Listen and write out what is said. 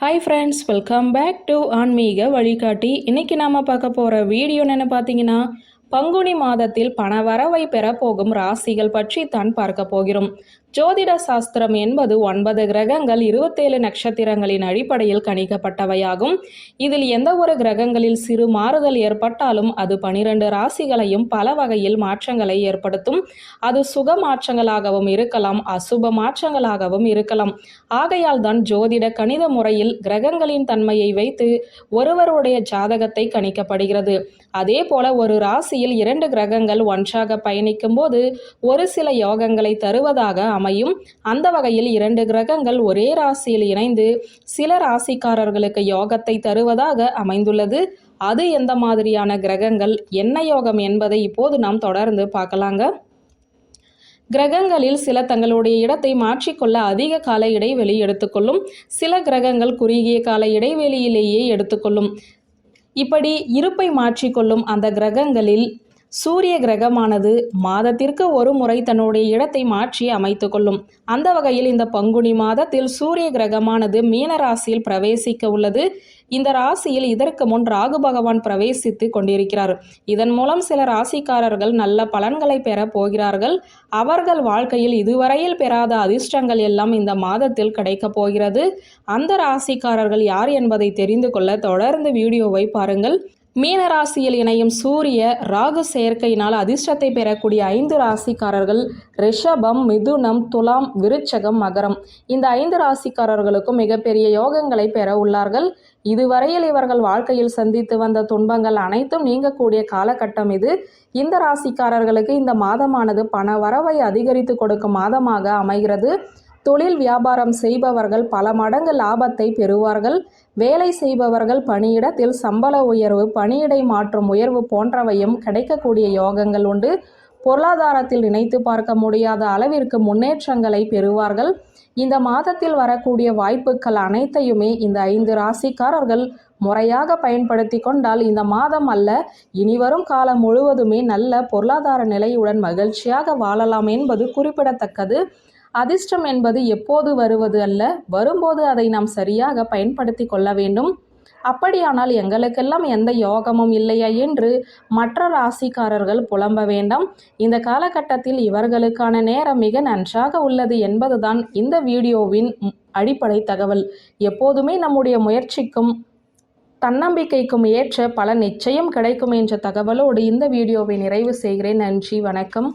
Hi friends welcome back to ஆன்மீக வழிகாட்டி இன்னைக்கு நாம் பார்க்க போகிற வீடியோ என்ன பார்த்தீங்கன்னா பங்குனி மாதத்தில் பணவரவை பெறப்போகும் ராசிகள் பற்றி தான் பார்க்க போகிறோம். ஜோதிட சாஸ்திரம் என்பது ஒன்பது கிரகங்கள் இருபத்தேழு நட்சத்திரங்களின் அடிப்படையில் கணிக்கப்பட்டவையாகும். இதில் எந்த ஒரு கிரகங்களில் சிறு மாறுதல் ஏற்பட்டாலும் அது பனிரெண்டு ராசிகளையும் பல வகையில் மாற்றங்களை ஏற்படுத்தும். அது சுக மாற்றங்களாகவும் இருக்கலாம் அசுப மாற்றங்களாகவும் இருக்கலாம். ஆகையால் தான் ஜோதிட கணித முறையில் கிரகங்களின் தன்மையை வைத்து ஒருவருடைய ஜாதகத்தை கணிக்கப்படுகிறது. அதே போல ஒரு ராசியில் இரண்டு கிரகங்கள் ஒன்றாக பயணிக்கும் போது ஒரு சில யோகங்களை தருவதாக அமையும். அந்த வகையில் இரண்டு கிரகங்கள் ஒரே ராசியில் இணைந்து சில ராசிக்காரர்களுக்கு யோகத்தை தருவதாக அமைந்துள்ளது. அது எந்த மாதிரியான கிரகங்கள் என்ன யோகம் என்பதை இப்போது நாம் தொடர்ந்து பார்க்கலாங்க. கிரகங்களில் சில தங்களுடைய இடத்தை மாற்றிக்கொள்ள அதிக கால இடைவெளி எடுத்துக்கொள்ளும். சில கிரகங்கள் குறுகிய கால இடைவெளியிலேயே எடுத்துக்கொள்ளும். இப்படி இருப்பை மாற்றிக்கொள்ளும் அந்த கிரகங்களில் சூரிய கிரகமானது மாதத்திற்கு ஒரு முறை தன்னுடைய இடத்தை மாற்றி அமைத்து கொள்ளும். அந்த வகையில் இந்த பங்குனி மாதத்தில் சூரிய கிரகமானது மீன ராசியில் பிரவேசிக்க உள்ளது. இந்த ராசியில் இதற்கு முன் ராகு பகவான் பிரவேசித்து கொண்டிருக்கிறார். இதன் மூலம் சில ராசிக்காரர்கள் நல்ல பலன்களை பெற போகிறார்கள். அவர்கள் வாழ்க்கையில் இதுவரையில் பெறாத அதிர்ஷ்டங்கள் எல்லாம் இந்த மாதத்தில் கிடைக்கப் போகிறது. அந்த ராசிக்காரர்கள் யார் என்பதை தெரிந்து கொள்ள தொடர்ந்து வீடியோவை பாருங்கள். மீன ராசியில் இணையும் சூரிய ராகு சேர்க்கையினால் அதிர்ஷ்டத்தை பெறக்கூடிய ஐந்து ராசிக்காரர்கள் ரிஷபம் மிதுனம் துலாம் விருச்சகம் மகரம். இந்த ஐந்து ராசிக்காரர்களுக்கும் மிகப்பெரிய யோகங்களை பெற உள்ளார்கள். இதுவரையில் இவர்கள் வாழ்க்கையில் சந்தித்து வந்த துன்பங்கள் அனைத்தும் நீங்கக்கூடிய காலகட்டம் இது. இந்த ராசிக்காரர்களுக்கு இந்த மாதமானது பண வரவை அதிகரித்து கொடுக்கும் மாதமாக அமைகிறது. தொழில் வியாபாரம் செய்பவர்கள் பல மடங்கு லாபத்தை பெறுவார்கள். வேலை செய்பவர்கள் பணியிடத்தில் சம்பள உயர்வு பணியிடை மாற்றும் உயர்வு போன்றவையும் கிடைக்கக்கூடிய யோகங்கள் உண்டு. பொருளாதாரத்தில் நினைத்து பார்க்க முடியாத அளவிற்கு முன்னேற்றங்களை பெறுவார்கள். இந்த மாதத்தில் வரக்கூடிய வாய்ப்புகள் அனைத்தையுமே இந்த ஐந்து ராசிக்காரர்கள் முறையாக பயன்படுத்தி கொண்டால் இந்த மாதம் அல்ல இனிவரும் காலம் முழுவதுமே நல்ல பொருளாதார நிலையுடன் மகிழ்ச்சியாக வாழலாம் என்பது குறிப்பிடத்தக்கது. அதிர்ஷ்டம் என்பது எப்போது வருவது அல்ல? வரும்போது அதை நாம் சரியாக பயன்படுத்தி கொள்ள வேண்டும். அப்படியானால் எங்களுக்கெல்லாம் எந்த யோகமும் இல்லையா என்று மற்ற ராசிக்காரர்கள் புலம்ப வேண்டாம். இந்த காலகட்டத்தில் இவர்களுக்கான நேரம் மிக நன்றாக உள்ளது என்பதுதான் இந்த வீடியோவின் அடிப்படை தகவல். எப்போதுமே நம்முடைய முயற்சிக்கும் தன்னம்பிக்கைக்கும் ஏற்ற பல நிச்சயம் கிடைக்கும் என்ற தகவலோடு இந்த வீடியோவை நிறைவு செய்கிறேன். நன்றி வணக்கம்.